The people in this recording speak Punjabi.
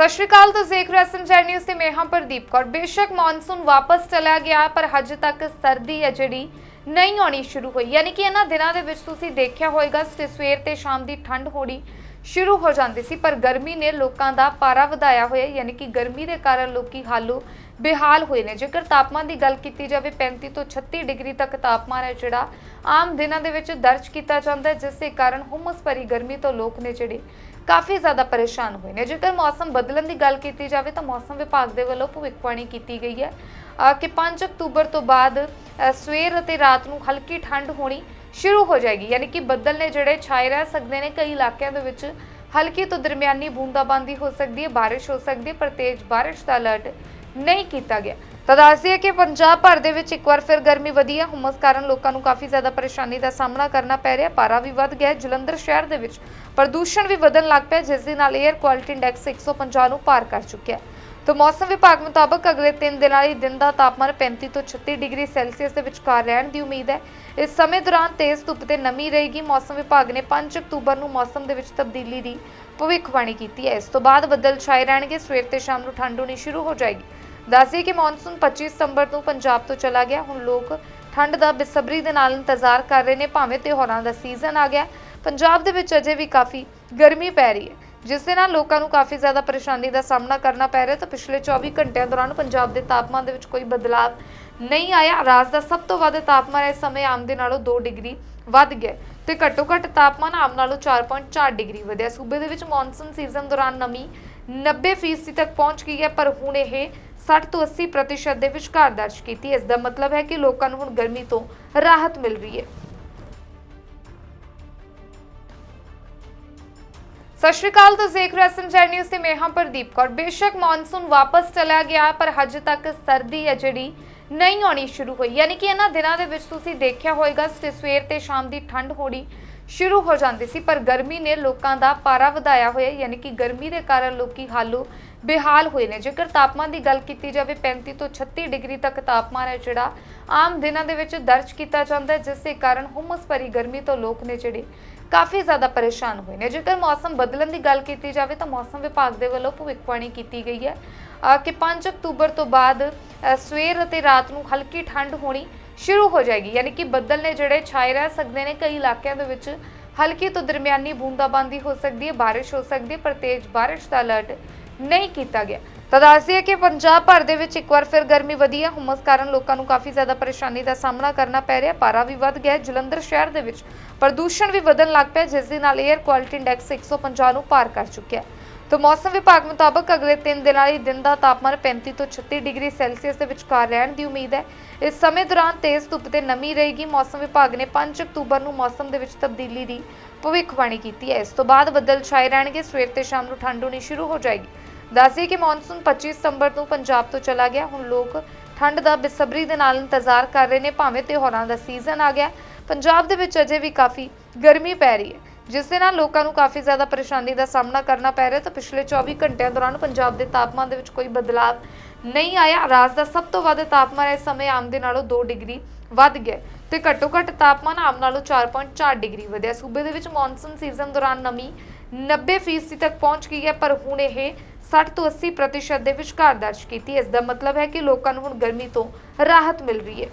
ਸਤਿ ਸ਼੍ਰੀ ਅਕਾਲ, ਤੁਸੀਂ ਦੇਖ ਰਹੇ ਹੋ ਨਿਊਜ਼ ਤੇ ਮੈਂ ਹਾਂ ਪ੍ਰਦੀਪ ਕੌਰ। ਬੇਸ਼ੱਕ ਮੌਨਸੂਨ ਵਾਪਸ ਚਲਾ ਗਿਆ, ਪਰ ਹਜੇ ਤੱਕ ਸਰਦੀ ਹੈ ਜਿਹੜੀ, ਨਹੀਂ ਆਉਣੀ ਸ਼ੁਰੂ ਹੋਈ। ਯਾਨੀ ਕਿ ਇਹਨਾਂ ਦਿਨਾਂ ਦੇ ਵਿੱਚ ਤੁਸੀਂ ਦੇਖਿਆ ਹੋਵੇਗਾ ਕਿ ਸਵੇਰ ਤੇ ਸ਼ਾਮ ਦੀ ਠੰਡ ਹੋਣੀ ਸ਼ੁਰੂ ਹੋ ਜਾਂਦੀ ਸੀ, ਪਰ ਗਰਮੀ ਨੇ ਲੋਕਾਂ ਦਾ ਪਾਰਾ ਵਧਾਇਆ ਹੋਇਆ ਯਾਨੀ ਕਿ ਗਰਮੀ ਦੇ ਕਾਰਨ ਲੋਕੀ ਹਾਲੋ ਬੇਹਾਲ ਹੋਏ ਨੇ। ਜੇਕਰ ਤਾਪਮਾਨ ਦੀ ਗੱਲ ਕੀਤੀ ਜਾਵੇ 35 ਤੋਂ 36 ਡਿਗਰੀ ਤੱਕ ਤਾਪਮਾਨ ਹੈ ਜਿਹੜਾ ਆਮ ਦਿਨਾਂ ਦੇ ਵਿੱਚ ਦਰਜ ਕੀਤਾ ਜਾਂਦਾ ਜਿਸ ਦੇ ਕਾਰਨ ਹੁਮਸ ਭਰੀ ਗਰਮੀ ਤੋਂ ਲੋਕ ਨੇ ਜਿਹੜੇ ਕਾਫੀ ਜ਼ਿਆਦਾ ਪਰੇਸ਼ਾਨ ਹੋਏ ਨੇ। ਜੇਕਰ ਮੌਸਮ ਬਦਲਣ ਦੀ ਗੱਲ ਕੀਤੀ ਜਾਵੇ ਤਾਂ ਮੌਸਮ ਵਿਭਾਗ ਦੇ ਵੱਲੋਂ ਭਵਿੱਖਬਾਣੀ ਕੀਤੀ ਗਈ ਹੈ। ਕਿ 5 ਅਕਤੂਬਰ ਤੋਂ ਬਾਅਦ ਸਵੇਰ ਅਤੇ ਰਾਤ ਨੂੰ ਹਲਕੀ ਠੰਡ ਹੋਣੀ ਸ਼ੁਰੂ ਹੋ ਜਾਏਗੀ। ਯਾਨੀ ਕਿ ਬੱਦਲ ਨੇ ਜਿਹੜੇ ਛਾਏ ਰਹਿ ਸਕਦੇ ਨੇ, ਕਈ ਇਲਾਕਿਆਂ ਦੇ ਵਿੱਚ ਹਲਕੀ ਤੋਂ ਦਰਮਿਆਨੀ ਬੂੰਦਾਬਾਂਦੀ ਹੋ ਸਕਦੀ ਹੈ, ਬਾਰਿਸ਼ ਹੋ ਸਕਦੀ ਹੈ, ਪਰ ਤੇਜ਼ ਬਾਰਿਸ਼ ਦਾ ਅਲਰਟ ਨਹੀਂ ਕੀਤਾ ਗਿਆ। ਤਾਂ ਦੱਸਦੀ ਹੈ ਕਿ ਪੰਜਾਬ ਭਰ ਦੇ ਵਿੱਚ ਇੱਕ ਵਾਰ ਫਿਰ ਗਰਮੀ ਵਧੀ ਹੈ। ਹੁਮਸ ਕਾਰਨ ਲੋਕਾਂ ਨੂੰ ਕਾਫੀ ਜ਼ਿਆਦਾ ਪਰੇਸ਼ਾਨੀ ਦਾ ਸਾਹਮਣਾ ਕਰਨਾ ਪੈ ਰਿਹਾ। ਪਾਰਾ ਵੀ ਵੱਧ ਗਿਆ ਜਲੰਧਰ ਸ਼ਹਿਰ ਦੇ ਵਿੱਚ। ਪ੍ਰਦੂਸ਼ਣ ਵੀ ਵਧਣ ਲੱਗ ਪਿਆ, ਜਿਸ ਦੇ ਨਾਲ 에ਅਰ ਕੁਆਲਿਟੀ ਇੰਡੈਕਸ 150 ਨੂੰ ਪਾਰ ਕਰ ਚੁੱਕਿਆ ਹੈ। ਤਾਂ ਮੌਸਮ ਵਿਭਾਗ ਮੁਤਾਬਕ ਅਗਲੇ 3 ਦਿਨਾਂ ਲਈ ਦਿਨ ਦਾ ਤਾਪਮਾਨ 35 ਤੋਂ 36 ਡਿਗਰੀ ਸੈਲਸੀਅਸ ਦੇ ਵਿਚਕਾਰ ਰਹਿਣ ਦੀ ਉਮੀਦ ਹੈ। ਇਸ ਸਮੇਂ ਦੌਰਾਨ ਤੇਜ਼ ਧੁੱਪ ਤੇ ਨਮੀ ਰਹੇਗੀ। ਮੌਸਮ ਵਿਭਾਗ ਨੇ 5 ਅਕਤੂਬਰ ਨੂੰ ਮੌਸਮ ਦੇ ਵਿੱਚ ਤਬਦੀਲੀ ਦੀ ਭਵਿੱਖਬਾਣੀ ਕੀਤੀ ਹੈ। ਇਸ ਤੋਂ ਬਾਅਦ ਬੱਦਲ ਛਾਏ ਰਹਿਣਗੇ। ਸਵੇਰ ਤੇ ਸ਼ਾਮ ਨੂੰ ਠੰਡ ਹੋਣੀ ਸ਼ੁਰੂ ਹੋ ਜਾਏਗੀ। ਦੱਸਦੇ ਕਿ ਮੌਨਸੂਨ 25 ਸਤੰਬਰ ਨੂੰ ਪੰਜਾਬ ਤੋਂ ਚਲਾ ਗਿਆ। ਹੁਣ ਲੋਕ ਠੰਡ ਦਾ ਬੇਸਬਰੀ ਦੇ ਨਾਲ ਇੰਤਜ਼ਾਰ ਕਰ ਰਹੇ ਨੇ, ਭਾਵੇਂ ਤਿਉਹਾਰਾਂ ਦਾ ਸੀਜ਼ਨ ਆ ਗਿਆ। ਪੰਜਾਬ ਦੇ ਵਿੱਚ ਅਜੇ ਵੀ ਕਾਫੀ ਗਰਮੀ ਪੈ ਰਹੀ ਹੈ, ਜਿਸ ਦੇ ਨਾਲ ਲੋਕਾਂ ਨੂੰ ਕਾਫੀ ਜ਼ਿਆਦਾ ਪਰੇਸ਼ਾਨੀ ਦਾ ਸਾਹਮਣਾ ਕਰਨਾ ਪੈ ਰਿਹਾ ਤਾਂ ਪਿਛਲੇ 24 ਘੰਟਿਆਂ ਦੌਰਾਨ ਪੰਜਾਬ ਦੇ ਤਾਪਮਾਨ ਦੇ ਵਿੱਚ ਕੋਈ ਬਦਲਾਅ ਨਹੀਂ ਆਇਆ। ਰਾਜ ਦਾ ਸਭ ਤੋਂ ਵੱਧ ਤਾਪਮਾਨ ਇਸ ਸਮੇਂ ਆਮ ਦੇ ਨਾਲੋਂ 2 ਡਿਗਰੀ ਵੱਧ ਗਿਆ ਤੇ ਘੱਟੋ ਘੱਟ ਤਾਪਮਾਨ ਆਮ ਨਾਲੋਂ 4.4 ਡਿਗਰੀ ਵਧਿਆ। ਸੂਬੇ ਦੇ ਵਿੱਚ ਮੌਨਸੂਨ ਸੀਜ਼ਨ ਦੌਰਾਨ ਨਮੀ 90% ਤੱਕ ਪਹੁੰਚ ਗਈ ਹੈ, ਪਰ ਹੁਣ ਇਹ 60 ਤੋਂ 80% ਦੇ ਵਿਚਕਾਰ ਦਰਜ ਕੀਤੀ ਇਸ ਦਾ ਮਤਲਬ ਹੈ ਕਿ ਲੋਕਾਂ ਨੂੰ ਹੁਣ ਗਰਮੀ ਤੋਂ ਰਾਹਤ ਮਿਲ ਰਹੀ ਹੈ। ਸਤਿ ਸ਼੍ਰੀ ਅਕਾਲ, ਤੁਸੀਂ ਦੇਖ ਰਹੇ ਹੋ ਐਸਐਮਜੀ ਨਿਊਜ਼ ਤੇ ਮੈਂ ਹਾਂ ਪ੍ਰਦੀਪ ਕੌਰ। ਬੇਸ਼ੱਕ ਮੌਨਸੂਨ ਵਾਪਸ ਚਲਾ ਗਿਆ, ਪਰ ਹਜੇ ਤੱਕ ਸਰਦੀ ਹੈ ਜਿਹੜੀ ਨਹੀਂ ਆਉਣੀ ਸ਼ੁਰੂ ਹੋਈ। ਯਾਨੀ ਕਿ ਇਹਨਾਂ ਦਿਨਾਂ ਦੇ ਵਿੱਚ ਤੁਸੀਂ ਦੇਖਿਆ ਹੋਵੇਗਾ ਸਵੇਰ ਤੇ ਸ਼ਾਮ ਦੀ ਠੰਡ ਹੋਣੀ ਸ਼ੁਰੂ ਹੋ ਜਾਂਦੀ ਸੀ, ਪਰ ਗਰਮੀ ਨੇ ਲੋਕਾਂ ਦਾ ਪਾਰਾ ਵਧਾਇਆ ਹੋਇਆ। ਯਾਨੀ ਕਿ ਗਰਮੀ ਦੇ ਕਾਰਨ ਲੋਕੀ ਹਾਲੋ ਬੇਹਾਲ ਹੋਏ ਨੇ। ਜੇਕਰ ਤਾਪਮਾਨ ਦੀ ਗੱਲ ਕੀਤੀ ਜਾਵੇ 35 ਤੋਂ 36 ਡਿਗਰੀ ਤੱਕ ਤਾਪਮਾਨ ਹੈ ਜਿਹੜਾ ਆਮ ਦਿਨਾਂ ਦੇ ਵਿੱਚ ਦਰਜ ਕੀਤਾ ਜਾਂਦਾ ਹੈ, ਜਿਸ ਦੇ ਕਾਰਨ ਹੁਮਸ ਭਰੀ ਗਰਮੀ ਤੋਂ ਲੋਕ ਨੇ ਜਿਹੜੇ ਕਾਫੀ ਜ਼ਿਆਦਾ ਪਰੇਸ਼ਾਨ ਹੋਏ ਨੇ। ਜੇਕਰ ਮੌਸਮ ਬਦਲਣ ਦੀ ਗੱਲ ਕੀਤੀ ਜਾਵੇ, ਤਾਂ ਮੌਸਮ ਵਿਭਾਗ ਦੇ ਵੱਲੋਂ ਭਵਿੱਖਬਾਣੀ ਕੀਤੀ ਗਈ ਹੈ। ਕਿ 5 ਅਕਤੂਬਰ ਤੋਂ ਬਾਅਦ ਸਵੇਰ ਅਤੇ ਰਾਤ ਨੂੰ ਹਲਕੀ ਠੰਡ ਹੋਣੀ ਸ਼ੁਰੂ ਹੋ ਜਾਏਗੀ। ਯਾਨੀ ਕਿ ਬੱਦਲ ਨੇ ਜਿਹੜੇ ਛਾਏ ਰਹਿ ਸਕਦੇ ਨੇ ਕਈ ਇਲਾਕਿਆਂ ਦੇ ਵਿੱਚ, ਹਲਕੀ ਤੋਂ ਦਰਮਿਆਨੀ ਬੂੰਦਾਬਾਂਦੀ ਹੋ ਸਕਦੀ ਹੈ, ਬਾਰਿਸ਼ ਹੋ ਸਕਦੀ ਹੈ, ਪਰ ਤੇਜ਼ ਬਾਰਿਸ਼ ਦਾ ਅਲਰਟ ਨਹੀਂ ਕੀਤਾ ਗਿਆ। ਤਾਂ ਦੱਸਦੀ ਹੈ ਕਿ ਪੰਜਾਬ ਭਰ ਦੇ ਵਿੱਚ ਇੱਕ ਵਾਰ ਫਿਰ ਗਰਮੀ ਵਧੀ ਹੈ। ਹੁਮਸ ਕਾਰਨ ਲੋਕਾਂ ਨੂੰ ਕਾਫੀ ਜ਼ਿਆਦਾ ਪਰੇਸ਼ਾਨੀ ਦਾ ਸਾਹਮਣਾ ਕਰਨਾ ਪੈ ਰਿਹਾ। ਪਾਰਾ ਵੀ ਵੱਧ ਗਿਆ ਜਲੰਧਰ ਸ਼ਹਿਰ ਦੇ ਵਿੱਚ। ਪ੍ਰਦੂਸ਼ਣ ਵੀ ਵਧਣ ਲੱਗ ਪਿਆ, ਜਿਸ ਦੇ ਨਾਲ 에ਅਰ ਕੁਆਲਿਟੀ ਇੰਡੈਕਸ 150 ਨੂੰ ਪਾਰ ਕਰ ਚੁੱਕਿਆ ਹੈ। ਤਾਂ ਮੌਸਮ ਵਿਭਾਗ ਮੁਤਾਬਕ ਅਗਲੇ 3 ਦਿਨਾਂ ਲਈ ਦਿਨ ਦਾ ਤਾਪਮਾਨ 35 ਤੋਂ 36 ਡਿਗਰੀ ਸੈਲਸੀਅਸ ਦੇ ਵਿਚਕਾਰ ਰਹਿਣ ਦੀ ਉਮੀਦ ਹੈ। ਇਸ ਸਮੇਂ ਦੌਰਾਨ ਤੇਜ਼ ਧੁੱਪ ਤੇ ਨਮੀ ਰਹੇਗੀ। ਮੌਸਮ ਵਿਭਾਗ ਨੇ 5 ਅਕਤੂਬਰ ਨੂੰ ਮੌਸਮ ਦੇ ਵਿੱਚ ਤਬਦੀਲੀ ਦੀ ਭਵਿੱਖਬਾਣੀ ਕੀਤੀ ਹੈ। ਇਸ ਤੋਂ ਬਾਅਦ ਬੱਦਲ ਛਾਏ ਰਹਿਣਗੇ। ਸਵੇਰ ਤੇ ਸ਼ਾਮ ਨੂੰ ਠੰਡ ਹੋਣੀ ਸ਼ੁਰੂ ਹੋ ਜਾਏਗੀ। ਦੱਸਦੇ ਕਿ ਮੌਨਸੂਨ 25 ਸਤੰਬਰ ਨੂੰ ਪੰਜਾਬ ਤੋਂ ਚਲਾ ਗਿਆ। ਹੁਣ ਲੋਕ ਠੰਡ ਦਾ ਬੇਸਬਰੀ ਦੇ ਨਾਲ ਇੰਤਜ਼ਾਰ ਕਰ ਰਹੇ ਨੇ, ਭਾਵੇਂ ਤਿਉਹਾਰਾਂ ਦਾ ਸੀਜ਼ਨ ਆ ਗਿਆ। ਪੰਜਾਬ ਦੇ ਵਿੱਚ ਅਜੇ ਵੀ ਕਾਫੀ ਗਰਮੀ ਪੈ ਰਹੀ ਹੈ। ਜਿਸ ਦੇ ਨਾਲ ਲੋਕਾਂ ਨੂੰ ਕਾਫੀ ਜ਼ਿਆਦਾ ਪਰੇਸ਼ਾਨੀ ਦਾ ਸਾਹਮਣਾ ਕਰਨਾ ਪੈ ਰਿਹਾ ਤਾਂ ਪਿਛਲੇ 24 ਘੰਟਿਆਂ ਦੌਰਾਨ ਪੰਜਾਬ ਦੇ ਤਾਪਮਾਨ ਦੇ ਵਿੱਚ ਕੋਈ ਬਦਲਾਅ ਨਹੀਂ ਆਇਆ। ਰਾਜ ਦਾ ਸਭ ਤੋਂ ਵੱਧ ਤਾਪਮਾਨ ਇਸ ਸਮੇਂ ਆਮ ਦੇ ਨਾਲੋਂ 2 ਡਿਗਰੀ ਵੱਧ ਗਿਆ ਹੈ ਤੇ ਘੱਟੋ ਘੱਟ ਤਾਪਮਾਨ ਆਮ ਨਾਲੋਂ 4.4 ਡਿਗਰੀ ਵਧਿਆ। ਸੂਬੇ ਦੇ ਵਿੱਚ ਮੌਨਸੂਨ ਸੀਜ਼ਨ ਦੌਰਾਨ ਨਮੀ 90% ਤੱਕ ਪਹੁੰਚ ਗਈ ਹੈ, ਪਰ ਹੁਣ ਇਹ 60 ਤੋਂ 80% ਪ੍ਰਤੀਸ਼ਤ ਦੇ ਵਿਚਕਾਰ ਦਰਜ ਕੀਤੀ ਇਸ ਦਾ ਮਤਲਬ ਹੈ ਕਿ ਲੋਕਾਂ ਨੂੰ ਹੁਣ ਗਰਮੀ ਤੋਂ ਰਾਹਤ ਮਿਲ ਰਹੀ ਹੈ।